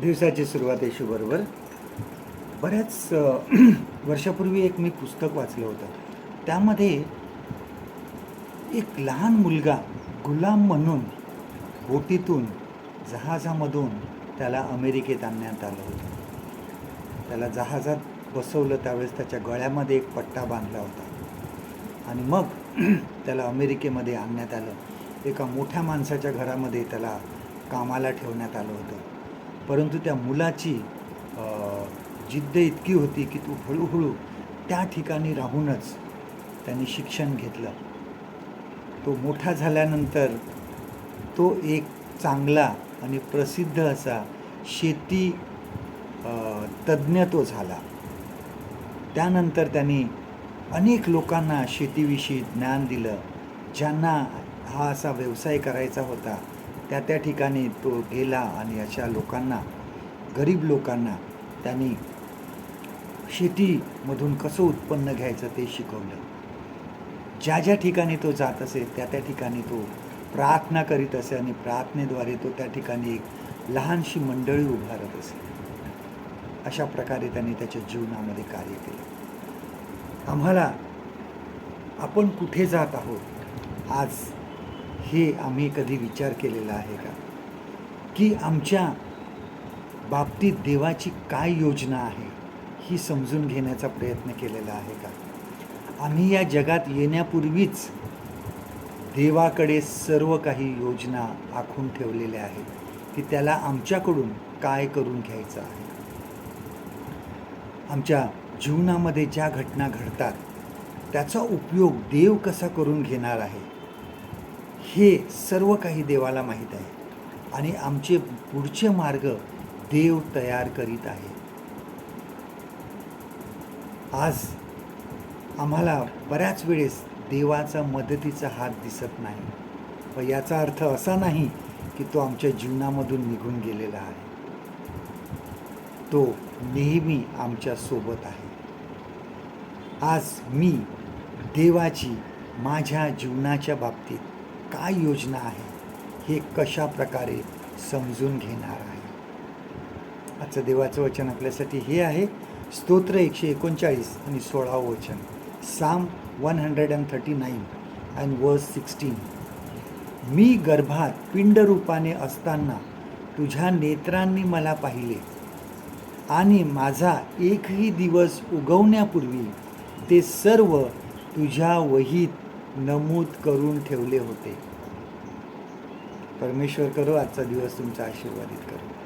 दिवसाची सुरुवात येशूबरोबर बऱ्याच वर्षापूर्वी एक मी पुस्तक वाचलं होतं. त्यामध्ये एक लहान मुलगा गुलाम म्हणून बोटीतून जहाजामधून त्याला अमेरिकेत आणण्यात आलं होतं. त्याला जहाजात बसवलं त्यावेळेस त्याच्या गळ्यामध्ये एक पट्टा बांधला होता. आणि मग त्याला अमेरिकेमध्ये आणण्यात आलं. एका मोठ्या माणसाच्या घरामध्ये त्याला कामाला ठेवण्यात आलं होतं. परंतु त्या मुलाची जिद्द इतकी होती की तो हळूहळू त्या ठिकाणी राहूनच त्यांनी शिक्षण घेतलं. तो मोठा झाल्यानंतर तो एक चांगला आणि प्रसिद्ध असा शेती तज्ज्ञ तो झाला. त्यानंतर त्यांनी अनेक लोकांना शेतीविषयी ज्ञान दिलं ज्यांना हा असा व्यवसाय करायचा होता. त्या त्या ठिकाणी तो गेला आणि अशा लोकांना गरीब लोकांना त्यांनी शेतीमधून कसं उत्पन्न घ्यायचं ते शिकवलं. ज्या ज्या ठिकाणी तो जात असे त्या त्या ठिकाणी तो प्रार्थना करीत असे आणि प्रार्थनेद्वारे तो त्या ठिकाणी एक लहानशी मंडळी उभारत असे. अशा प्रकारे त्यांनी त्याच्या जीवनामध्ये कार्य केले. आम्हाला आपण कुठे जात आहोत? आज हे आम्ही कधी विचार केलेला आहे का? की आमच्या बाबतीत देवाची काय योजना आहे ही समजून घेण्याचा प्रयत्न केलेला आहे का? आम्ही या जगात येण्यापूर्वीच देवाकडे सर्व काही योजना आखून ठेवलेल्या आहेत की त्याला आमच्याकडून काय करून घ्यायचं आहे? आमच्या जीवनामध्ये ज्या घटना घडतात त्याचा उपयोग देव कसा करून घेणार आहे? हे सर्व काही देवाला माहीत आहे. आणि आमचे पुढचे मार्ग देव तयार करीत आहे. आज आम्हाला बऱ्याच वेळेस देवाचा मदतीचा हात दिसत नाही. व याचा अर्थ असा नाही की तो आमच्या जीवनामधून निघून गेलेला आहे. तो नेहमी आमच्यासोबत आहे. आज मी देवाची माझ्या जीवनाच्या बाबतीत काय योजना आहे हे कशा प्रकारे समजून घेणार आहे? आजचं देवाचं वचन आपल्यासाठी हे आहे. स्तोत्र एकशे एकोणचाळीस आणि सोळावं वचन. Psalm one hundred and thirty nine and verse sixteen मी गर्भात पिंडरूपाने असताना तुझ्या नेत्रांनी मला पाहिले आणि माझा एकही दिवस उगवण्यापूर्वी ते सर्व तुझ्या वहीत नमूद करून ठेवले होते. परमेश्वर करो आजचा दिवस तुमचा आशीर्वादित करो.